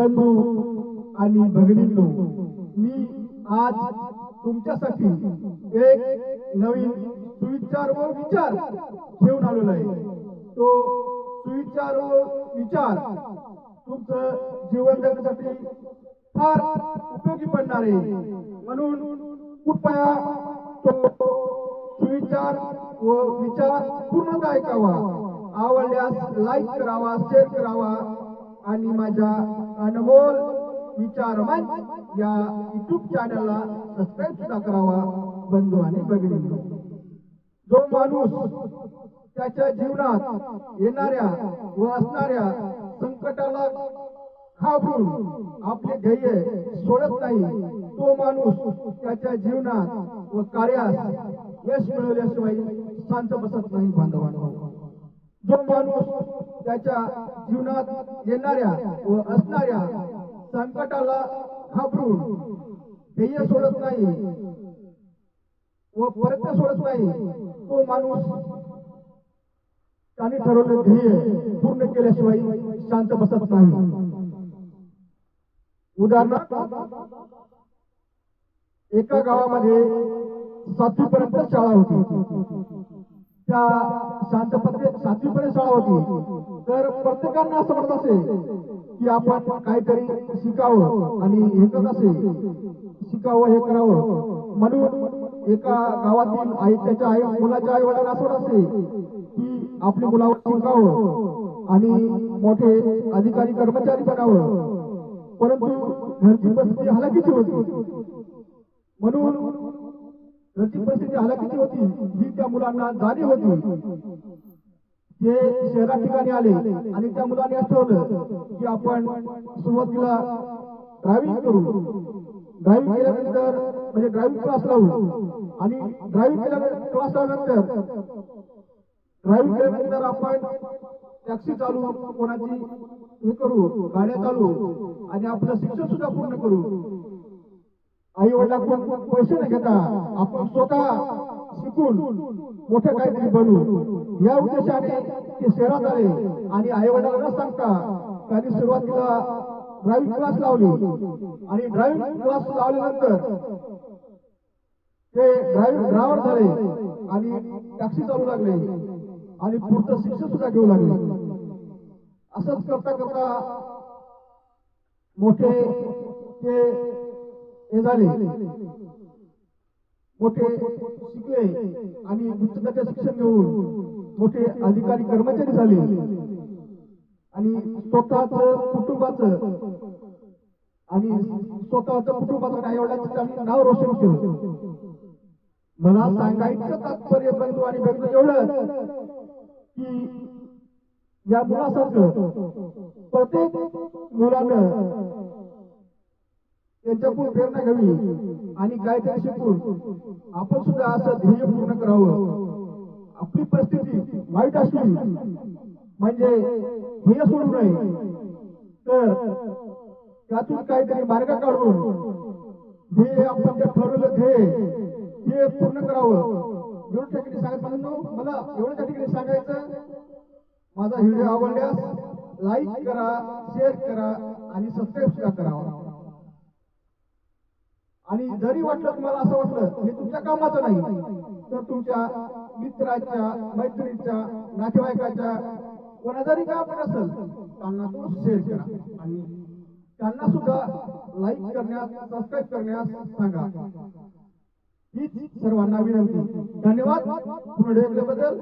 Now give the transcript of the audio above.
बंधू आणि भगिनींनो मी आज तुमच्यासाठी एक नवीन सुविचार व विचार घेऊन आलेलो आहे. तो सुविचार व विचार तुमचं जीवन जगण्यासाठी फार उपयोगी पडणार आहे. म्हणून कृपया तो सुविचार व विचार पूर्णतः ऐकावा. आवडल्यास लाईक करावा शेअर करावा. आणि माझ्या अनमोल विचार या युट्यूब चॅनलला सबस्क्राईब सुद्धा करावा बंधू आणि भगिनींनो. जो माणूस त्याच्या जीवनात येणाऱ्या व असणाऱ्या संकटाला खाबरून आपले ध्येय सोडत नाही तो माणूस त्याच्या जीवनात व कार्यास यश मिळवल्याशिवाय शांत बसत नाही बांधवांना. जो माणूस त्याच्या जीवनात येणाऱ्या व असणाऱ्या संकटाला घाबरून ध्येय सोडत नाही व परत सोडत नाही तो माणूस त्याने ठरवलं ध्येय पूर्ण केल्याशिवाय शांत बसत नाही. उदाहरणार्थ एका गावामध्ये सातवी पर्यंत शाळा होती. त्या शांतपणे सातवी पर्यंत शाळा होती. तर प्रत्येकांना असं म्हणत असे की आपण काहीतरी शिकावं आणि हे करत असे शिकावं हे करावं. म्हणून एका गावातील आई त्याच्या आई मुलाच्या आई वडिलांना असं म्हणत असे की आपली मुलावर शिकावं आणि मोठे अधिकारी कर्मचारी बनावं. परंतु घरची परिस्थिती हलाखीची होती. म्हणून घरची परिस्थिती हलाखीची होती ही त्या मुलांना जाणीव होती. हे शहरा ठिकाणी आले आणि त्या मुलांनी असं ठरवलं की आपण सुरुवातीला ड्रायव्हिंग करू. ड्रायव्हिंग केल्यानंतर म्हणजे ड्रायव्हिंग क्लास लावू. आणि ड्रायव्हिंग केल्यानंतर क्लास लावल्यानंतर ड्रायव्हिंग केल्यानंतर आपण टॅक्सी चालू कोणाची हे करू गाड्या चालू आणि आपलं शिक्षण सुद्धा पूर्ण करू. आई वडिला पैसे न घेता आपण स्वतः शिकून मोठं काहीतरी बनू. या उद्देशाने ते शहरात आले आणि आई वडिलांना सांगता त्यांनी सुरुवातीला ड्रायव्हिंग क्लास लावली. आणि ड्रायव्हिंग क्लास लावल्यानंतर ते ड्रायव्हिंग ड्रायव्हर झाले आणि टॅक्सी चालू लागले आणि पुढचं शिक्षण सुद्धा घेऊ लागले. असंच करता करता मोठे ते हे झाले. मोठे शिकले आणि उच्च दर्जाचे शिक्षण घेऊन मोठे अधिकारी कर्मचारी झाले. आणि स्वतःच कुटुंबाचं आणि स्वतःच कुटुंबाचं आई वडिलांचं त्यांनी नाव रोशन केलं. मला सांगायचं तात्पर्य बंधू आणि बंधू एवढं की या मुलासारखं प्रत्येक मुलानं त्यांच्याकडून प्रेरणा घ्यावी आणि काहीतरी शिकून आपण सुद्धा असं ध्येय पूर्ण करावं. आपली परिस्थिती वाईट असली म्हणजे ध्येय सोडू नये. तर त्यातून काहीतरी मार्ग काढून ध्येय आपण जे ठरवलं ध्येय ते पूर्ण करावं. एवढं त्या ठिकाणी सांगायचं मला एवढं त्या ठिकाणी सांगायचं माझा व्हिडिओ आवडल्यास लाईक करा शेअर करा आणि सबस्क्राईब सुद्धा करावा आणि जरी वाटलं तुम्हाला असं वाटलं हे तुमच्या कामाचं नाही. तर तुमच्या मित्राच्या मैत्रिणीच्या नातेवाईकाच्या कोणा जरी काम असेल त्यांना तो शेअर करा. आणि त्यांना सुद्धा लाईक करण्यास सबस्क्राईब करण्यास सांगा. हीच सर्वांना विनंती. धन्यवाद. पुढे बद्दल